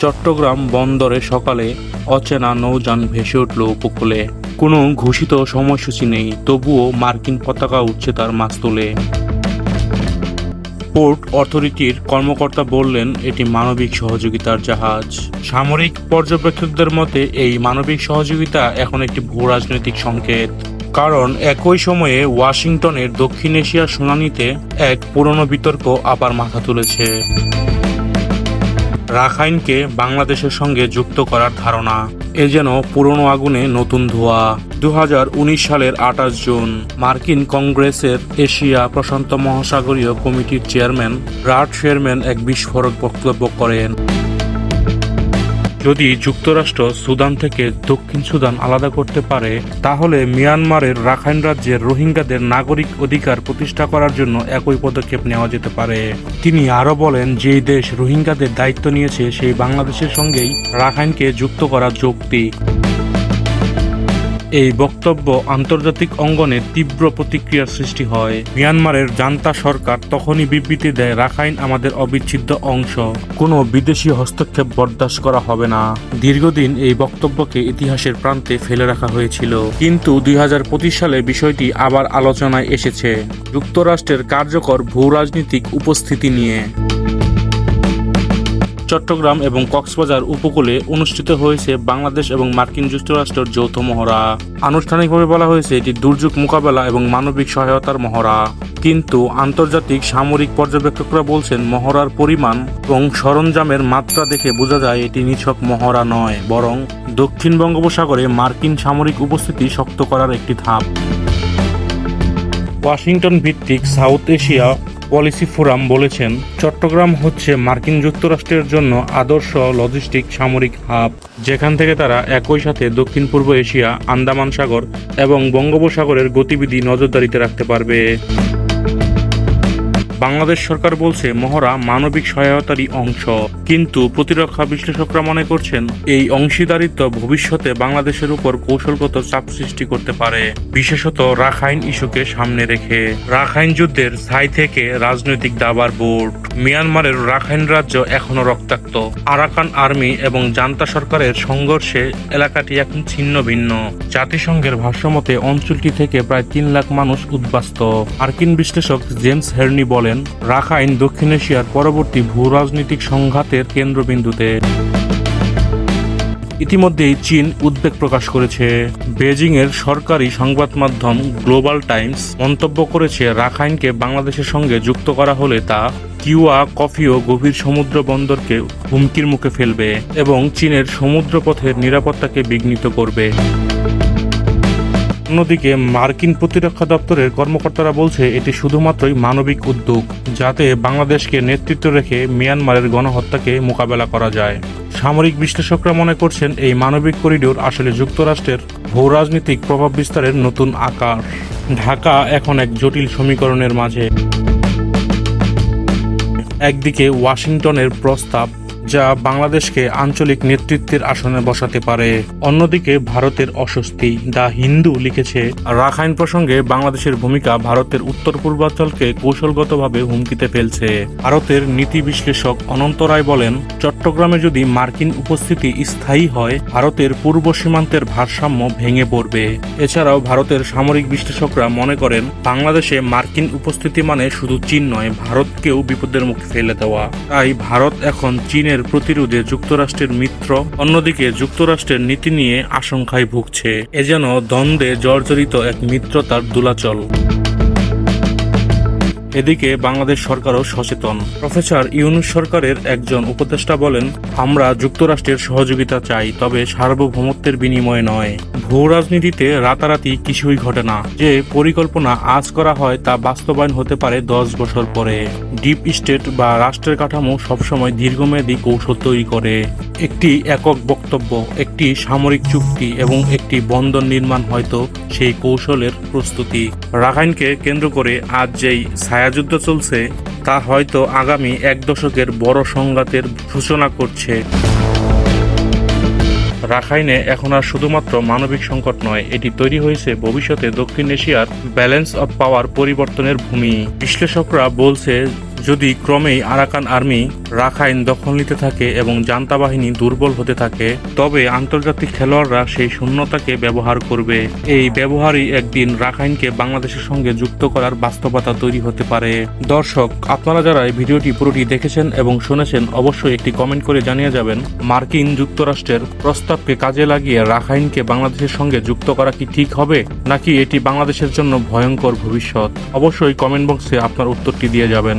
চট্টগ্রাম বন্দরে সকালে অচেনা নৌযান ভেসে উঠল উপকূলে। কোনো ঘোষিত সময়সূচি নেই, তবুও মার্কিন পতাকা উঠছে তার মাছ মাস্তুলে। পোর্ট অথরিটির কর্মকর্তা বললেন, এটি মানবিক সহযোগিতার জাহাজ। সামরিক পর্যবেক্ষকদের মতে, এই মানবিক সহযোগিতা এখন একটি ভূ রাজনৈতিক সংকেত। কারণ একই সময়ে ওয়াশিংটনের দক্ষিণ এশিয়ার শুনানিতে এক পুরনো বিতর্ক আবার মাথা তুলেছে। রাখাইনকে বাংলাদেশের সঙ্গে যুক্ত করার ধারণা। এ যেন পুরনো আগুনে নতুন ধোয়া। দু উনিশ সালের আঠাশ জুন, মার্কিন কংগ্রেসের এশিয়া প্রশান্ত মহাসাগরীয় কমিটির চেয়ারম্যান রাট শেয়ারম্যান এক বিস্ফোরক বক্তব্য করেন। যদি যুক্তরাষ্ট্র সুদান থেকে দক্ষিণ সুদান আলাদা করতে পারে, তাহলে মিয়ানমারের রাখাইন রাজ্যের রোহিঙ্গাদের নাগরিক অধিকার প্রতিষ্ঠা করার জন্য একই পদক্ষেপ নেওয়া যেতে পারে। তিনি আরও বলেন যে দেশ রোহিঙ্গাদের দায়িত্ব নিয়েছে, সেই বাংলাদেশের সঙ্গেই রাখাইনকে যুক্ত করা যৌক্তিক এই বক্তব্য আন্তর্জাতিক অঙ্গনে তীব্র প্রতিক্রিয়ার সৃষ্টি হয়। মিয়ানমারের জান্তা সরকার তখনই বিবৃতি দেয়, রাখাইন আমাদের অবিচ্ছেদ্য অংশ। কোনো বিদেশি হস্তক্ষেপ বরদাস্ত করা হবে না। দীর্ঘদিন এই বক্তব্যকে ইতিহাসের প্রান্তে ফেলে রাখা হয়েছিল। কিন্তু দুই হাজার পঁচিশ সালে বিষয়টি আবার আলোচনায় এসেছে। যুক্তরাষ্ট্রের কার্যকর ভূ রাজনীতিক উপস্থিতি নিয়ে। চট্টগ্রাম এবং কক্সবাজার উপকূলে অনুষ্ঠিত হয়েছে বাংলাদেশ এবং মার্কিন যুক্তরাষ্ট্রের যৌথ মহড়া। আনুষ্ঠানিকভাবে বলা হয়েছে, এটি দুর্যোগ মোকাবেলা এবং মানবিক সহায়তার মহড়া। কিন্তু আন্তর্জাতিক সামরিক পর্যবেক্ষকরা বলছেন, মহড়ার পরিমাণ এবং সরঞ্জামের মাত্রা দেখে বোঝা যায় এটি নিছক মহড়া নয়, বরং দক্ষিণ বঙ্গোপসাগরে মার্কিন সামরিক উপস্থিতি শক্ত করার একটি ধাপ। ওয়াশিংটন ভিত্তিক সাউথ এশিয়া পলিসি ফোরাম বলেছেন, চট্টগ্রাম হচ্ছে মার্কিন যুক্তরাষ্ট্রের জন্য আদর্শ লজিস্টিক সামরিক হাব, যেখান থেকে তারা একই সাথে দক্ষিণ পূর্ব এশিয়া, আন্দামান সাগর এবং বঙ্গোপসাগরের গতিবিধি নজরদারিতে রাখতে পারবে। বাংলাদেশ সরকার বলছে মহড়া মানবিক সহায়তারই অংশ। কিন্তু প্রতিরক্ষা বিশ্লেষকরা মনে করছেন, এই অংশীদারিত্ব ভবিষ্যতে বাংলাদেশের উপর কৌশলগত চাপ সৃষ্টি করতে পারে। বিশেষত রাখাইন ইস্যুকে সামনে রেখে। রাখাইন যুদ্ধের ছাই থেকে রাজনৈতিক দাবার বোর্ড। মিয়ানমারের রাখাইন রাজ্য এখনও রক্তাক্ত। আরাকান আর্মি এবং জান্তা সরকারের সংঘর্ষে এলাকাটি এখন ছিন্ন ভিন্ন। জাতিসংঘের ভাষ্যমতে অঞ্চলটি থেকে প্রায় তিন লাখ মানুষ উদ্বাস্ত। মার্কিন বিশ্লেষক জেমস হেরনি বলেন রাখাইন দক্ষিণ এশিয়ার পরবর্তী ভূ রাজনৈতিক সংঘাতের কেন্দ্রবিন্দুতে। ইতিমধ্যেই চীন উদ্বেগ প্রকাশ করেছে। বেজিং এর সরকারি সংবাদ মাধ্যম গ্লোবাল টাইমস মন্তব্য করেছে, রাখাইনকে বাংলাদেশের সঙ্গে যুক্ত করা হলে তা কিউয়া কফিও গভীর সমুদ্র বন্দরকে হুমকির মুখে ফেলবে এবং চীনের সমুদ্রপথের নিরাপত্তাকে বিঘ্নিত করবে। অন্যদিকে মার্কিন প্রতিরক্ষা দপ্তরের কর্মকর্তারা বলছে, এটি শুধুমাত্রই মানবিক উদ্যোগ, যাতে বাংলাদেশকে নেতৃত্ব রেখে মিয়ানমারের গণহত্যাকে মোকাবেলা করা যায়। সামরিক বিশ্লেষকরা মনে করছেন, এই মানবিক করিডোর আসলে যুক্তরাষ্ট্রের ভূ রাজনৈতিক প্রভাব বিস্তারের নতুন আকার। ঢাকা এখন এক জটিল সমীকরণের মাঝে। একদিকে ওয়াশিংটনের প্রস্তাব যা বাংলাদেশকে আঞ্চলিক নেতৃত্বের আসনে বসাতে পারে। অন্যদিকে ভারতের অস্বস্তি দ্য হিন্দু লিখেছে, রাখাইন প্রসঙ্গে বাংলাদেশের ভূমিকা ভারতের উত্তর পূর্বাঞ্চলকে কৌশলগতভাবে হুমকিতে ফেলছে। ভারতের নীতি বিশ্লেষক অনন্ত রায় বলেন, চট্টগ্রামে যদি মার্কিন উপস্থিতি স্থায়ী হয়, ভারতের পূর্ব সীমান্তের ভারসাম্য ভেঙে পড়বে। এছাড়াও ভারতের সামরিক বিশ্লেষকরা মনে করেন, বাংলাদেশে মার্কিন উপস্থিতি মানে শুধু চীন নয়, ভারতকেও বিপদের মুখে ফেলে দেওয়া। তাই ভারত এখন চীনের প্রতিরোধে যুক্তরাষ্ট্রের মিত্র, অন্যদিকে যুক্তরাষ্ট্রের নীতি নিয়ে আশঙ্কায় ভুগছে। এ যেন দ্বন্দ্বে জর্জরিত এক মিত্রতার দুলাচল। এদিকে বাংলাদেশ সরকারও সচেতন। প্রফেসর ইউনুস সরকারের একজন উপদেষ্টা বলেন, আমরা যুক্তরাষ্ট্রের সহযোগিতা চাই, তবে সার্বভৌমত্বের বিনিময়ে নয়। ভূ রাজনীতিতে রাতারাতি কিছুই ঘটে না। যে পরিকল্পনা আজ করা হয় তা বাস্তবায়ন হতে পারে দশ বছর পরে। ডিপ স্টেট বা রাষ্ট্রের কাঠামো সবসময় দীর্ঘমেয়াদী কৌশল তৈরি করে। একটি একক বক্তব্য, একটি সামরিক চুক্তি এবং একটি বন্দর নির্মাণ হয়তো সেই কৌশলের প্রস্তুতি। রাখাইনকে কেন্দ্র করে আজ যেই ছায়াযুদ্ধ চলছে, তা হয়তো আগামী এক দশকের বড় সংঘাতের সূচনা করছে। রাখাইনে এখন আর শুধুমাত্র মানবিক সংকট নয়, এটি তৈরি হয়েছে ভবিষ্যতে দক্ষিণ এশিয়ার ব্যালেন্স অব পাওয়ার পরিবর্তনের ভূমি। বিশ্লেষকরা বলছে যদি ক্রমেই আরাকান আর্মি রাখাইন দখল নিতে থাকে এবং জান্তা বাহিনী দুর্বল হতে থাকে, তবে আন্তর্জাতিক খেলোয়াড়রা সেই শূন্যতাকে ব্যবহার করবে। এই ব্যবহারই একদিন রাখাইনকে বাংলাদেশের সঙ্গে যুক্ত করার বাস্তবতা তৈরি হতে পারে। দর্শক, আপনারা যারা এই ভিডিওটি পুরোটি দেখেছেন এবং শুনেছেন, অবশ্যই একটি কমেন্ট করে জানিয়ে যাবেন, মার্কিন যুক্তরাষ্ট্রের প্রস্তাবকে কাজে লাগিয়ে রাখাইনকে বাংলাদেশের সঙ্গে যুক্ত করা কি ঠিক হবে, নাকি এটি বাংলাদেশের জন্য ভয়ঙ্কর ভবিষ্যৎ? অবশ্যই কমেন্ট বক্সে আপনার উত্তরটি দিয়ে যাবেন।